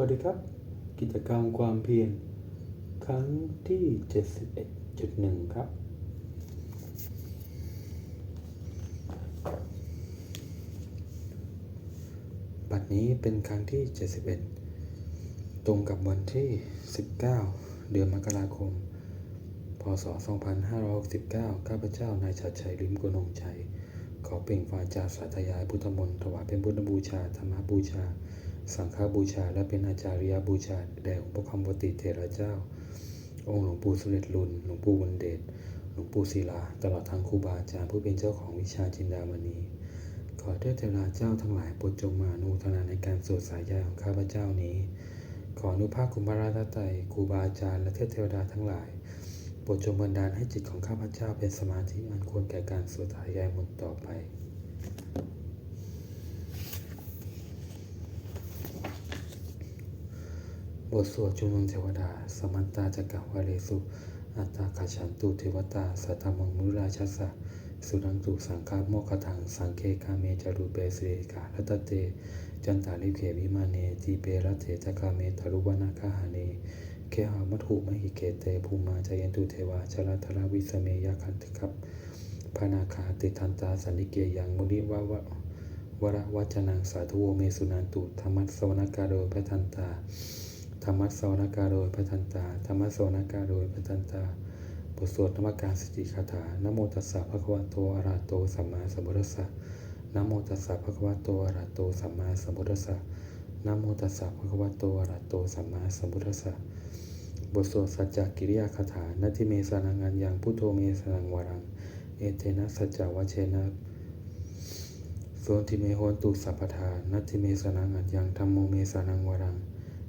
วัสดีครับ กิจกรรมความเพียรครั้งที่ 71.1 ครับ บัดนี้เป็นครั้งที่ 71 ตรงกับวันที่ 19 เดือนมกราคม พศ 2569 ข้าพเจ้านายชัดชัยลิมกุนงชัย ขอเปล่งวาจาสาธยายพุทธมนต์ถวายเป็นพุทธบูชา ธรรมบูชา สังฆบูชา และเป็นอาจาริยบูชาแด่องค์พระคำปฏิเทระเจ้า องค์หลวงปู่สุเด็จลุนหลวงปู่วันเดชหลวงปู่ศิลา ตลอดทางครูบาอาจารย์ผู้เป็นเจ้าของวิชาจินดามณีขอเทพเทวดาเจ้าทั้งหลายโปรดจงมาอนุทนาในการสวดสายใยของข้าพเจ้านี้ ขออนุภาพคุณพระราชไตรครูบาอาจารย์และเทพเทวดาทั้งหลายโปรดจงบันดาลให้จิตของข้าพเจ้าเป็นสมาธิอันควรแก่การสวดสายใยมนต่อไป บทสวดจุลเทวดา สมันตาจักกวาเลสุอัตตาคาชันตุเทวตาสัตมังมุราชัสสะสุนังตุสังฆาโมคทังสังเคกาเมจารุเปเสกาลตเต จันตาลิเขวิมาเนทีเปรเถจกาเมทารุวนาคาหาเนเคหามัทุมหิเกเตภูมาจายันตุเทวาชลาธราวิสเมยคันติครับพานาคาติทันตาสันนิเกยังมุนิวาวะวรวัจนังสาธุโวเมสุนันตุธรรมัสสวนากาโดพระทันตา ธรรมสวนากาโดยพระทันตา ธรรมสวนากาโดยพระทันตา บทสวดนมัการสติคาถานโมตัสสะภะคะวะโตอะระหโตสัมมาสัมพุทธัสสะนโมตัสสะภะคะวะโตอะระหโตสัมมาสัมพุทธัสสะนโมตัสสะภะคะวะโตอะระหโตสัมมาสัมพุทธัสสะ บทสวดสัจจกิริยาคาถานาทิเมสานังอันยังพุทโธเมสานังวารัง เอเตนะสัจจวเชนะโสติเมโหนตุสัพพทานัตติเมสานังอันยังธรรมโมเมสานังวารัง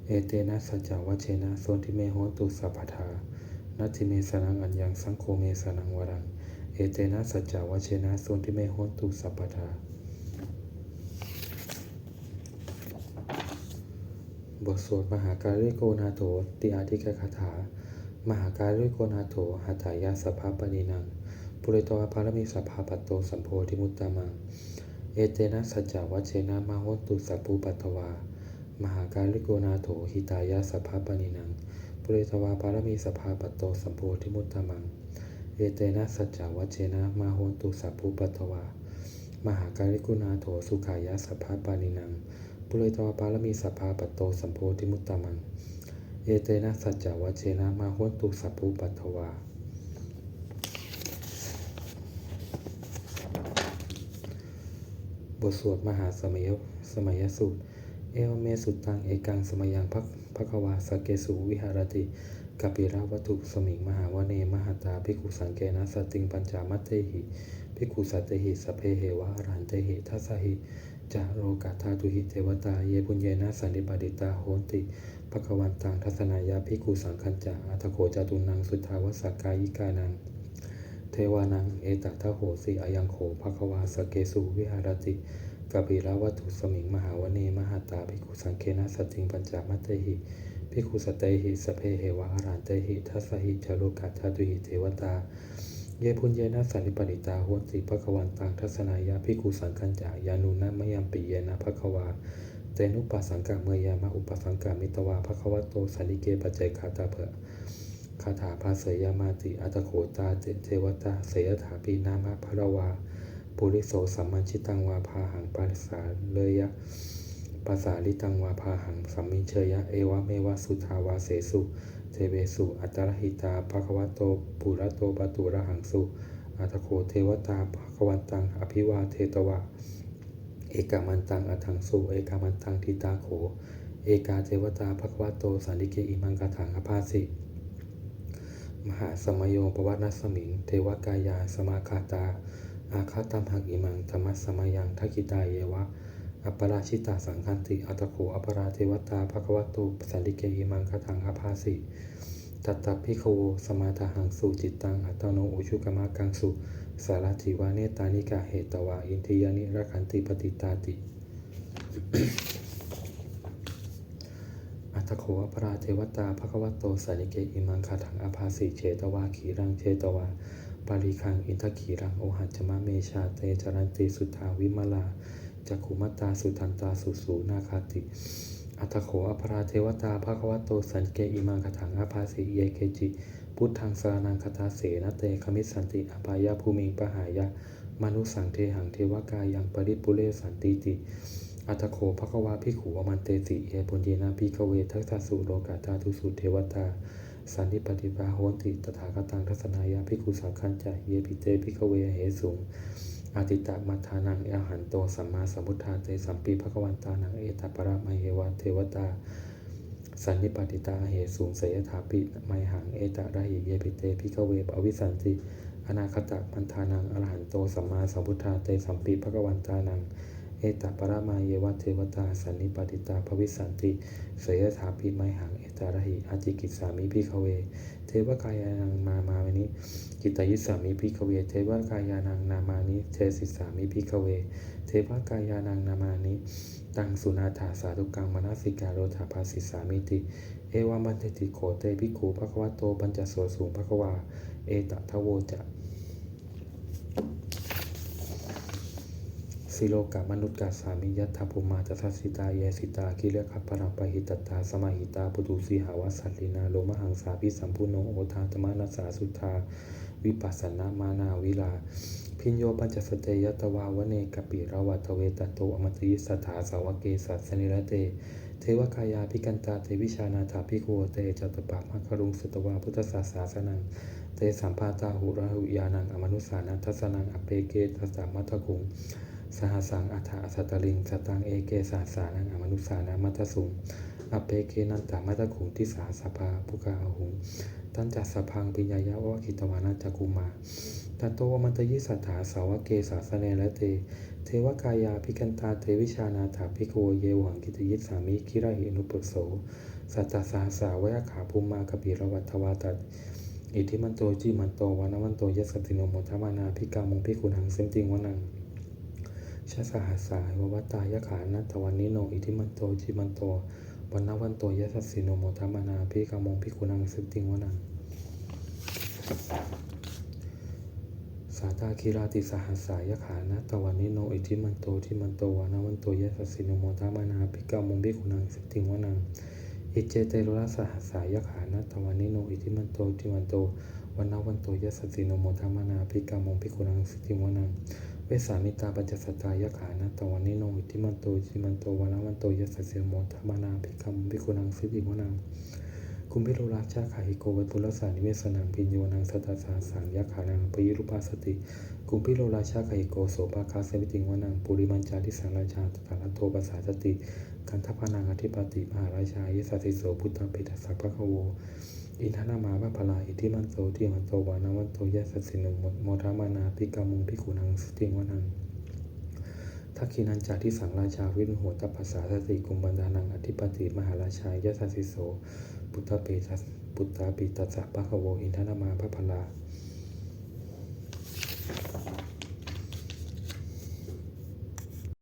เอเตนะสัจจวะเชนะโสติเมโหตุสัพพทานัตติเมสนังอันยังสังโฆเมสนังวารัง เอเตนะสัจจวะเชนะโสติเมโหตุสัพพทาบทสวดมหาการิโกนาโถติอาทิกคาถา มหาการิโกนาโถหัตถายาสภาปนินัง ปุริตวภารมิสภาปัตโตสัมโพธิมุตตะมัง เอเตนะสัจจวัชเชนะมาโหตุสัพพุปัตตวา มหาการลิโกนาโถหิตายาสภาปนินังปุริตวาภารมิสภาปโตสัมโพธิมุตตะมังเอเตนะสัจจวัชเชนะมาโหตุสัพพุปัตวามหาการิโกนาโถสุขายาสภาปนินังปุเรตวาปารมีสัพพาปโตสัมโพธิมุตตมัง เอเตนะสัจจวัชเชนะมาหวนตุสัพพุปัตถวา บทสวดมหาสมัยสมัยสูตร เอวเมสุตังเอกังสมัยังพักภควาสเกสุวิหารติกัปิราวัตถุสมิงมหาวเนมหาตาภิกขุสังเกนะสติงปัญจามัตเตหิภิกขุสัตเตหิสเพเหวะอรหันเตหิทัสหิจาโรกาธาตุหิเทวตาเยปุญเยนะสันนิปาดิตาโหนติภควันตังทัศนายาภิกขุสังคัญจาอัตโขจตุนังสุทธาวสกายิกานัง เทวานังเอตทะโหสิอายังโขภควาสเกสุวิหารติ กปิลาวัตถุสมิง มหาวเนมหาตาภิกขุสังเคนะสติงปัญจามัตเตหิภิกขุสตเตหิสเพเหวะอรันเตหิทัสหิจาโรกาธาตุหิเทวตา เยพุญเยนะสันนิปนิตาโหติภควันตังทัศนายาภิกขุสังคัญจายานุนะมยัมปิเยนะภควาเตนุปัสสังกะเมยามะอุปสังกามิตวาภควโตสันนิเกปัจเจคาตาเพะคาถาภาเสยามาติอัตโขตาเทวตาเสยถาปีนามะพระวา ปุริโสสัมมัญชิตังวาพาหังปาริสาเลยะภาษาลิตังวาพาหังสัมมิเชยะเอวะเมวะสุทาวาเสสุเทเวสุอัตรหิตาภควโตปุระโตปตุระหังสุอัตโขเทวตาภควันตังอภิวาเทตวะ เอกามันตังอัถังสุเอกามันตังทิตาโข เอกาเทวตาภควโตสันติเกอิมังกถังอภาสิมหาสมโยปวัตนสมิง เทวกายาสมาคาตา อาคาตัมหักอิมังธรรมสมายังทักิตาเยวะ อัปปราชิตาสังคันติอัตโขอัปปราเทวตาภควโตสันติเกอิมังกถังอภาสิตัตตพิโคสมาทาหังสุจิตตังอัตโนอุชุกมากังสุสารถิวาเนตานิกาเหตวาอินทิยานิรักขันติปฏิตาติ อัตโขอปราเทวตาภควโตสานิเกอิมังคาถังอภาสิเชตวาขีรังเชตวา ปาริคังอินทขีรังโอหัจจมะเมชาเตจรันติสุทธาวิมลาจักขุมัตตาสุทันตาสุสูนาคาติ อัตโขอภราเทวตาภควโตสันเกอิมังคถังอาภาสิเยเกจิ พุทธังสารนังคตาเสนเตคมิสสันติอภายาภูมิปหายะ มนุสังเทหังเทวกายังปริปุเรสันติติอัตโขภควาภิขุอมันเตสิเอปุญเยนาภิกเวทัสสุโลกาตาทุสุเทวตา สันนิปติปาโหติตถาคตังทัศนายาภิกขุสังคัญจเยปิเตภิกเวเหสุงอาติตะมัทานังอหันโตสัมมาสัมพุทธาเตสัมปีภควันตานังเอตปรามเหวะเทวตา สันนิปติตาเหสูงเสยถาปิไมหังเอตระหิเยปิเตภิกเวปอวิสันติอนาคตะมันทานังอรหันโตสัมมาสัมพุทธาเตสัมปีภควันตานัง เอตปรมาเยวเทวตาสันนิปติตาภวิสันติ เสยถาปิไมหังเอตาระหิอาจิกิสามิพิขเว เทวกายานังมามามินิกิตายิสามิพิขเว เทวกายานังนามานิเทสิสามิพิขเว เทวกายานังนามานิตังสุนาถาสาธุกังมนาสิกาโรธาภาสิสามิติ เอวามันเตติโขเตภิกขุภควโตปัญจโสสูงภควา เอตทะโวจะ สิโลกามนุษย์กาสามิยัตถภูมาจัสสิตาเยสิตาคิเลขัปปรังปะหิตตาสมาหิตาปุตุสีหาวสัตลินาโลมหังสาพิสัมพุโนโอทาตมนัสสาสุทาวิปัสสนามานาวิลา พิญโยปัญจสเตยตวาวเนกปิรวัตเวตโตอมตยิสถาสาวเกสัสนิระเต เทวกายาพิกันตาเทวิชานาถาภิกขวเตจตปะมัคครุงสตวาพุทธศาสาสนังเตสัมภาตาหุระหุยานังอมนุสานัทสนังอเปเกตัสสามัทคุง สหสังอัฏฐสัตตลิงสตังเอเกสาสานังอมนุสานามัตสุงอเปเกนันตามัตตคุงทิสาสภาภุกาหุงตันจัสพังปิญญายะวะคิตวานาจักุมาตัตโตมันตยิสัทธาสาวเกสาสเนและเต เทวกายาพิกันตาเทวิชานาถาภิโกเยวังกิตยิสามิคิระหิอนุปโส สัตตสาสาวะขาภูมากบิรวัตวาตัดอิทิมันโตจิมันโตวานวันโตยัสสติโนโมทมานาพิกามุงพิกุนังเซมติงวนัง ชาสหัสสายววัตตายขานัตวันนิโนอิทิมันโตจิมันโตวันนวันโตยัสสสิโนโมทมานาพิกามงพิกุนังสิติงวนังสาตาคิราติสหัสสายขานัตวันนิโนอิทิมันโตจิมันโตวันนวันโตยัสสสิโนโมทมานาพิกามงพิกุนังสิติงวนังอิเจเตโรราสหัสสายขานัตวันนิโนอิทิมันโตจิมันโตวันนวันโตยัสสสิโนโมทมานาพิกามงพิกุนังสิติงวนัง เวสามิตาปัญจสตายขานะตวันนิโนอิทิมันโตจิมันโตวันละวันโตยัสสเสโมทมานาภิกขมภิกขุนังสิบิวนังคุมพิโรราชาขาหิโกวัตุลสานิเวสนังพิญโยนังสัตตาสาสังยะขานังปยิรุปาสติกุมพิโรราชาขาหิโกโสภาคาเสวิติงวนังปุริมันจาทิสังราชาตถาคตโตปัสสาสติ กันทพานังอธิปติมหาราชายสัสสิโสพุทธปิตัสสะภะคะโว อินทนามาพระพลาอิทิมันโตที่มันโตวานาวันโตยะสสสินุโมทามานาภิกามุงภิกขุนังสติงวนังทักขินันจาที่สังราชาวิรุโหตปัสสาสติกุมบันดานังอธิปติมหาราชายสัสสิโสพุทธเปตัสปุตตะปิตัสสะปะขโวอินทนามาพระพลา